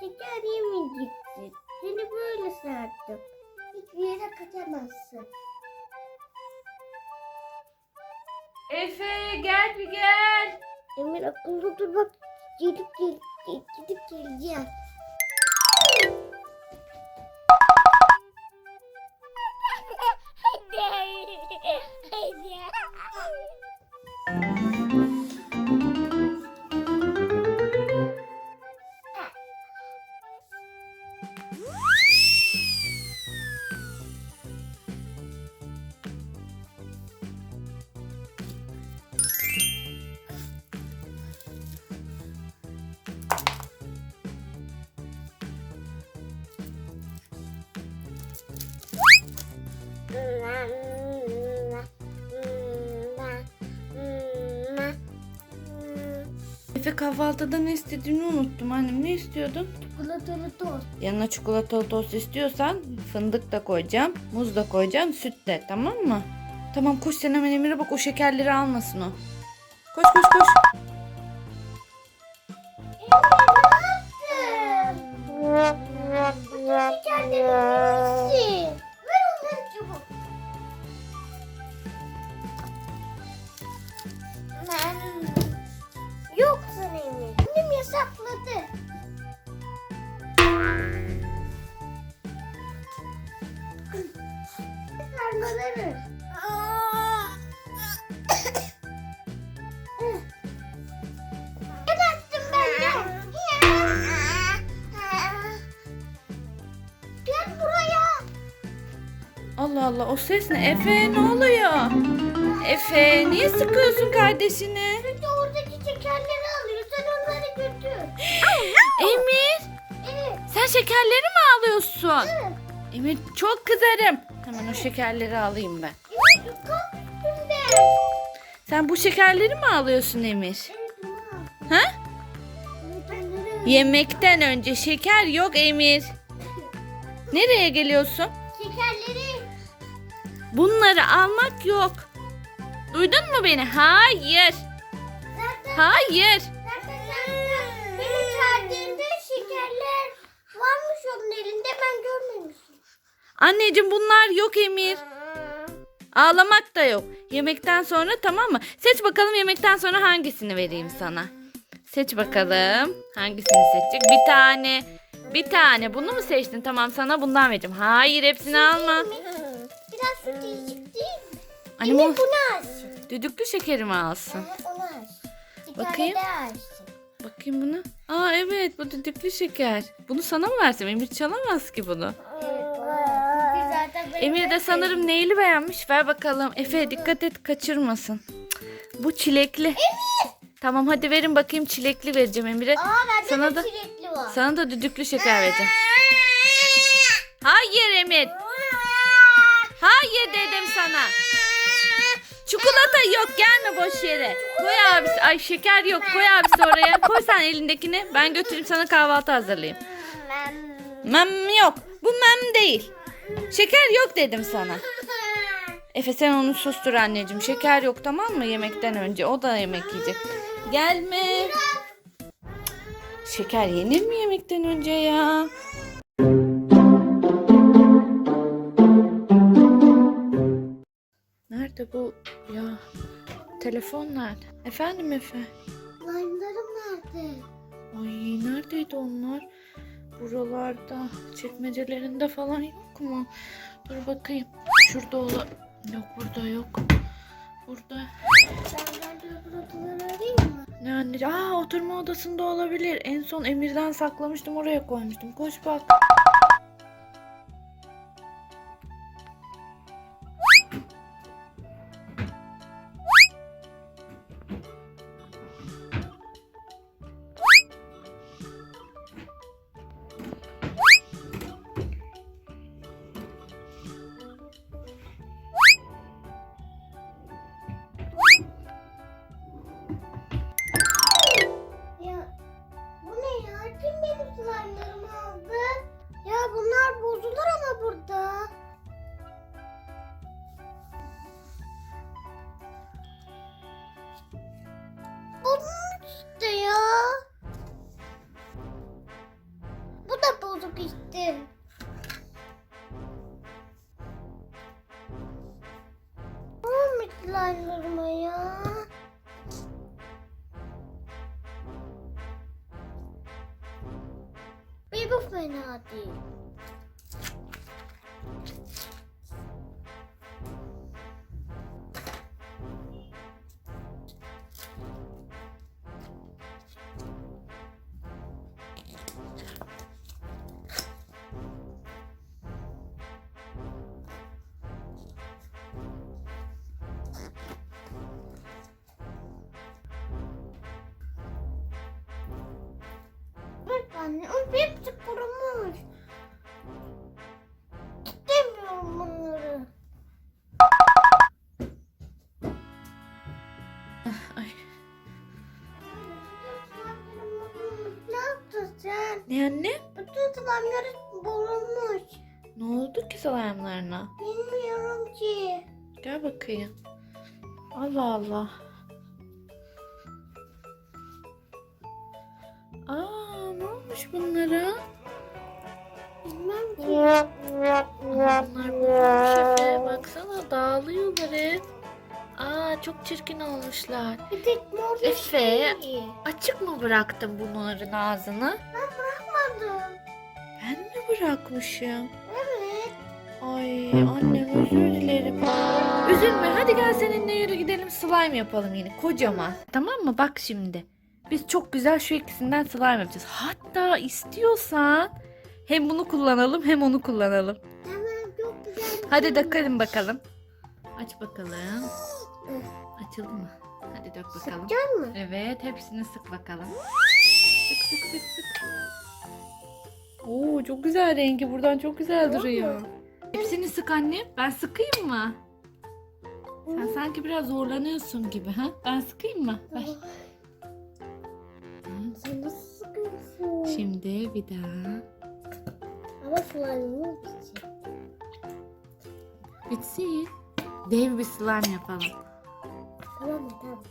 şeker yemeyeceksin. Seni böyle sardım. Hiçbir yere kaçamazsın. Efe gel bir gel. Emir akıllı dur bak. Gidip gel gidip geleceğim. Kahvaltıda ne istediğini unuttum annem. Ne istiyordun? Çikolatalı tost. Yanına çikolatalı tost istiyorsan fındık da koyacağım, muz da koyacağım, süt de tamam mı? Tamam koş sen hemen Emir'e bak o şekerleri almasın o. Koş koş koş. De. Gel buraya. Allah Allah o ses ne? Efe ne oluyor? Efe niye sıkıyorsun kardeşini? Sen şekerleri mi alıyorsun? Evet. Emir çok kızarım. Hemen o şekerleri alayım ben. Evet. Sen bu şekerleri mi alıyorsun Emir? Evet. Ha? Evet. Yemekten önce şeker yok Emir. Nereye geliyorsun? Şekerleri. Bunları almak yok. Duydun mu beni? Hayır. Hayır. beni çağırdığında şekerler onun elinde ben görmemişim. Anneciğim bunlar yok Emir. Ağlamak da yok. Yemekten sonra tamam mı? Seç bakalım yemekten sonra hangisini vereyim sana. Seç bakalım. Hangisini seçecek? Bir tane. Bir tane. Bunu mu seçtin? Tamam sana bundan vereceğim. Hayır hepsini alma. Biraz su değişik değil mi? Emir bunu alsın. düdüklü şekerimi alsın. Onu alsın. Bir Bakayım. tane daha alsın. Bakayım buna. Aa evet bu düdüklü şeker. Bunu sana mı versem? Emir çalamaz ki bunu. Emir de sanırım neyli beğenmiş. Ver bakalım. Efe dikkat et kaçırmasın. Cık, Bu çilekli. Tamam hadi verin bakayım çilekli vereceğim Emir'e. Aa bende Sana de da- çilekli var. Sana da düdüklü şeker vereceğim. Hayır Emir. Hayır dedim sana. Çikolata yok gelme boş yere. Koy abisi. Ay şeker yok. Koy abisi oraya. Koy sen elindekini. Ben götüreyim sana kahvaltı hazırlayayım. Mem yok. Bu mem değil. Şeker yok dedim sana. Efe sen onu sustur anneciğim. Şeker yok tamam mı yemekten önce? O da yemek yiyecek. Gelme. Şeker yenir mi yemekten önce ya? Nerede bu ya? Telefon nerede? Efendim Efe? Lime'larım nerede? Ay neredeydi onlar? Buralarda, çekmecelerinde falan yok mu? Dur bakayım. Şurada ola... Yok burada yok. Burada. Ben odaları arayayım mı? Ne anne? Aa oturma odasında olabilir. En son Emir'den saklamıştım oraya koymuştum. Koş bak. Slime'larıma ya. Bir bu fena değil. Anne, o hepsi kurumuş. İstemiyorum bunları. Ay. Ne yaptın sen? Ne anne? Bütün slime'ları bozulmuş. Ne oldu ki slime'larına? Bilmiyorum ki. Gel bakayım. Allah Allah. Olmuş bunlara? Bilmem ki. Bunlar bozulmuş Efe. Baksana dağılıyorlar hep. Aa çok çirkin olmuşlar. Bir tek mor Efe. şey. Açık mı bıraktın bunların ağzını? Ben bırakmadım. Ben mi bırakmışım? Evet. Ay annem özür dilerim. Üzülme hadi gel seninle yürü gidelim slime yapalım yine kocaman. Tamam mı bak şimdi. Biz çok güzel şu ikisinden slime yapacağız. Hatta istiyorsan hem bunu kullanalım hem onu kullanalım. Tamam çok güzel. Hadi şey dökelim bakalım. Aç bakalım. Açıldı mı? Hadi dök bakalım. Sıkacak mı? Evet hepsini sık bakalım. Sık sık sık sık. Oo çok güzel rengi buradan çok güzel duruyor. Hepsini sık anne. Ben sıkayım mı? Sen sanki biraz zorlanıyorsun gibi ha? Ben sıkayım mı? Ver. Şimdi bir daha. Ama slime'ın bitecek. Bitsin. Dev bir slime yapalım. Tamam mı? Tamam.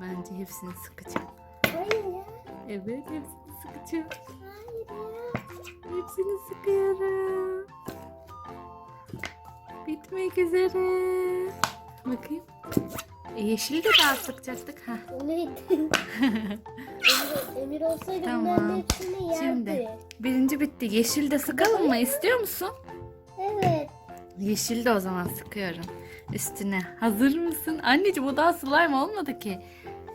Bence hepsini sıkacağım. Hayır ya. Evet hepsini sıkacağım. Hayır ya. Hepsini sıkıyorum. Bitmek üzere. Bakayım. E, yeşili de daha sıkacaktık. ha. Neydi? Emir, olsaydı Tamam. bunların hepsini yerdi. Şimdi. Birinci bitti. Yeşil de sıkalım mı? İstiyor musun? Evet. Yeşil de o zaman sıkıyorum. Üstüne. Hazır mısın? Anneciğim o daha slime olmadı ki.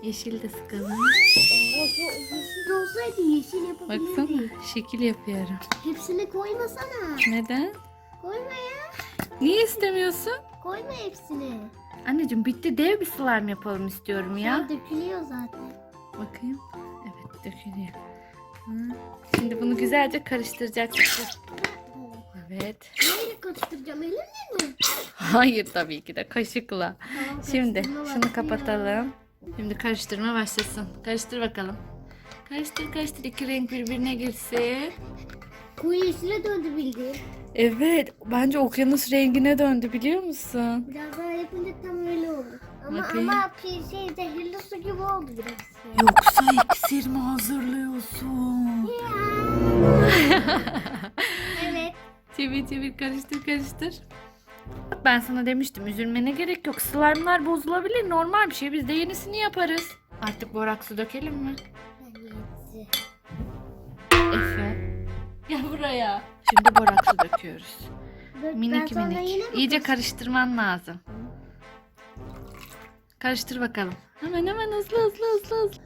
Yeşil de sıkalım. Aa, bu yeşil olsaydı yeşil yapabilirdik. Baksana şekil yapıyorum. Hepsini koymasana. Neden? Koyma ya. Niye istemiyorsun? Koyma hepsini. Anneciğim bitti dev bir slime yapalım istiyorum Ya. ya. dökülüyor zaten. Bakayım. Evet dökülüyor. Hı. Şimdi bunu güzelce karıştıracaksın. Evet. Neyle karıştıracağım? Elimle mi? Hayır tabii ki de kaşıkla. Tamam, Şimdi karıştırma şunu vakti kapatalım. Şimdi karıştırma başlasın. Karıştır bakalım. Karıştır karıştır iki renk birbirine girsin. ya. Koyu yeşile döndü bildiğin. Evet bence okyanus rengine döndü biliyor musun? Biraz daha yapınca tam öyle olur. Ama Bakayım. ama bir şey zehirli su gibi oldu biraz. Yoksa iksir mi hazırlıyorsun? evet. Çevir çevir karıştır karıştır. Bak Ben sana demiştim üzülmene gerek yok. Slime'lar bozulabilir normal bir şey. Biz de yenisini yaparız. Artık boraksı dökelim mi? Ben yetsi. Gel buraya. Şimdi boraksı döküyoruz. Minik minik. İyice karıştırman lazım. Karıştır bakalım. Hemen hemen hızlı hızlı hızlı hızlı.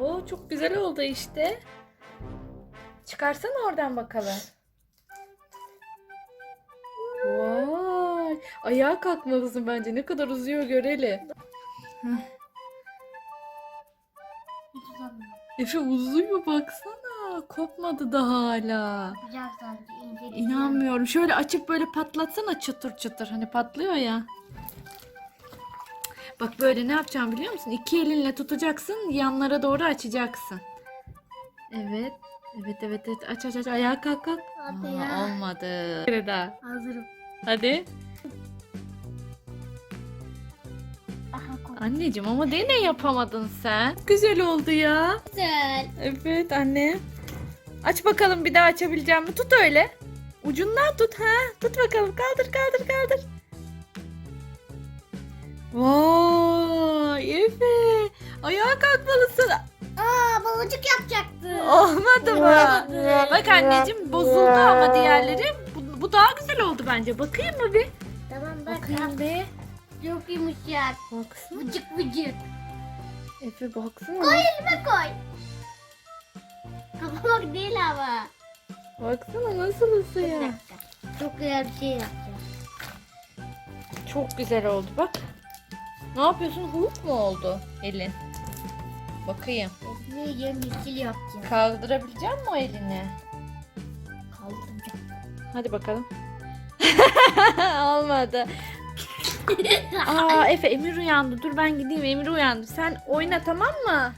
Oo çok güzel oldu işte. Çıkarsana oradan bakalım. Vay. Ayağa kalkmalısın bence. Ne kadar uzuyor uzanmıyor. Efe uzuyor baksana. Kopmadı da hala. İnce. İnanmıyorum. Şöyle açıp böyle patlatsana çıtır çıtır. Hani patlıyor ya. Bak böyle ne yapacağım biliyor musun? İki elinle tutacaksın. Yanlara doğru açacaksın. Evet. Evet evet evet. Aç aç aç. Ayağa kalk kalk. Hadi Aa, ya. Olmadı. Bir daha. Hazırım. Hadi. Anneciğim ama ne yapamadın sen? Güzel oldu ya. Güzel. Evet anne. Aç bakalım bir daha açabileceğim mi? Tut öyle. Ucundan tut ha. Tut bakalım. Kaldır kaldır kaldır. Vay Efe. Ayağa kalkmalısın. Aa balıcık yapacaktı. Olmadı mı? Bak anneciğim bozuldu ama diğerleri. Bu, bu daha güzel oldu bence. Bakayım mı bir? Tamam bak. Bakayım bir. Çok yumuşak. Baksana. Vıcık vıcık. Efe baksana. Koy elime koy. Kapamak değil ama. Baksana nasıl Bir ısıyor. dakika. Çok güzel bir şey yapacağım. Çok güzel oldu bak. Ne yapıyorsun? Hulk mu oldu elin? Bakayım. Esme yemişil yapacağım. Kaldırabilecek misin o elini? Kaldıracağım. Hadi bakalım. Olmadı. Aa Efe Emir uyandı. Dur ben gideyim. Emir uyandı. Sen oyna tamam mı?